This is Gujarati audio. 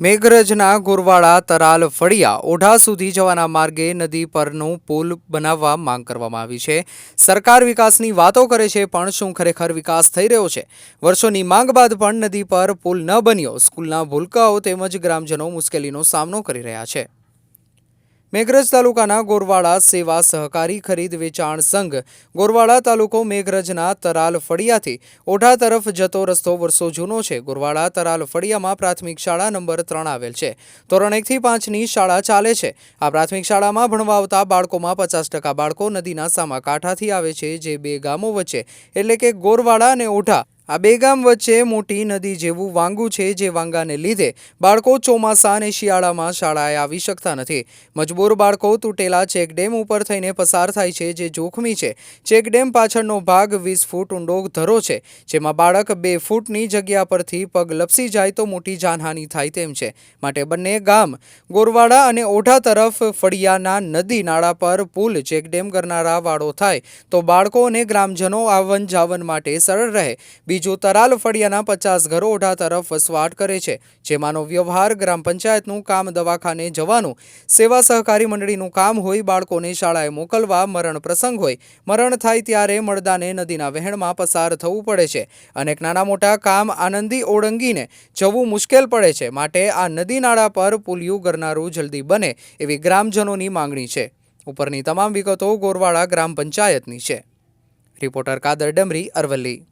મેઘરજના ગોરવાડા તરાલ ફળિયા ઓઢા સુધી જવાના માર્ગે નદી પરનું પુલ બનાવવા માંગ કરવામાં આવી છે. સરકાર વિકાસની વાતો કરે છે, પણ શું ખરેખર વિકાસ થઈ રહ્યો છે? વર્ષોની માંગ બાદ પણ નદી પર પુલ ન બન્યો. સ્કૂલના ભૂલકાઓ તેમજ ગ્રામજનો મુશ્કેલીનો સામનો કરી રહ્યા છે. મેઘરજ તાલુકાના ગોરવાડા સેવા સહકારી ખરીદ વેચાણ સંઘ ગોરવાડા તાલુકો મેઘરજના તરાલ ફળિયાથી ઓઢા તરફ જતો રસ્તો વર્ષો જૂનો છે. ગોરવાડા તરાલ ફળિયામાં પ્રાથમિક શાળા નંબર ત્રણ આવેલ છે. ધોરણ એકથી પાંચની શાળા ચાલે છે. આ પ્રાથમિક શાળામાં ભણવા આવતા બાળકોમાં પચાસ ટકા બાળકો નદીના સામા કાંઠાથી આવે છે, જે બે ગામો વચ્ચે. એટલે કે ગોરવાડા અને ઓઢા આ બે ગામ વચ્ચે મોટી નદી જેવું વાંગું છે જે વાંગાને લીધે બાળકો ચોમાસા અને શિયાળામાં શાળાએ આવી શકતા નથી. મજબૂર બાળકો તૂટેલા ચેકડેમ ઉપર થઈને પસાર થાય છે જે જોખમી છે. ચેકડેમ પાછળનો ભાગ વીસ ફૂટ ઊંડો ધરો છે, જેમાં બાળક બે ફૂટની જગ્યા પરથી પગ લપસી જાય તો મોટી જાનહાનિ થાય તેમ છે. માટે બંને ગામ, ગોરવાડા અને ઓઢા તરફ ફળિયાના નદી નાળા પર પુલ ચેકડેમ કરનારા વાળો થાય તો બાળકો અને ગ્રામજનો આવન જાવન માટે સરળ રહે. બીજું તરાલ ફળિયાના પચાસ ઘરો ઓઢા તરફ વસવાટ કરે છે, જેમાંનો વ્યવહાર ગ્રામ પંચાયતનું કામ દવાખાને જવાનું. સેવા સહકારી મંડળીનું કામ હોય, બાળકોને શાળાએ મોકલવા મરણ પ્રસંગ હોય. મરણ થાય ત્યારે મળદાને નદીના વહેણમાં પસાર થવું પડે છે. અનેક નાના મોટા કામ આનંદી ઓળંગીને જવું મુશ્કેલ પડે છે. માટે આ નદી નાળા પર પુલિયું ગરનારું જલ્દી બને એવી ગ્રામજનોની માંગણી છે. ઉપરની તમામ વિગતો ગોરવાડા ગ્રામ પંચાયતની છે. રિપોર્ટર કાદર ડમરી, અરવલ્લી.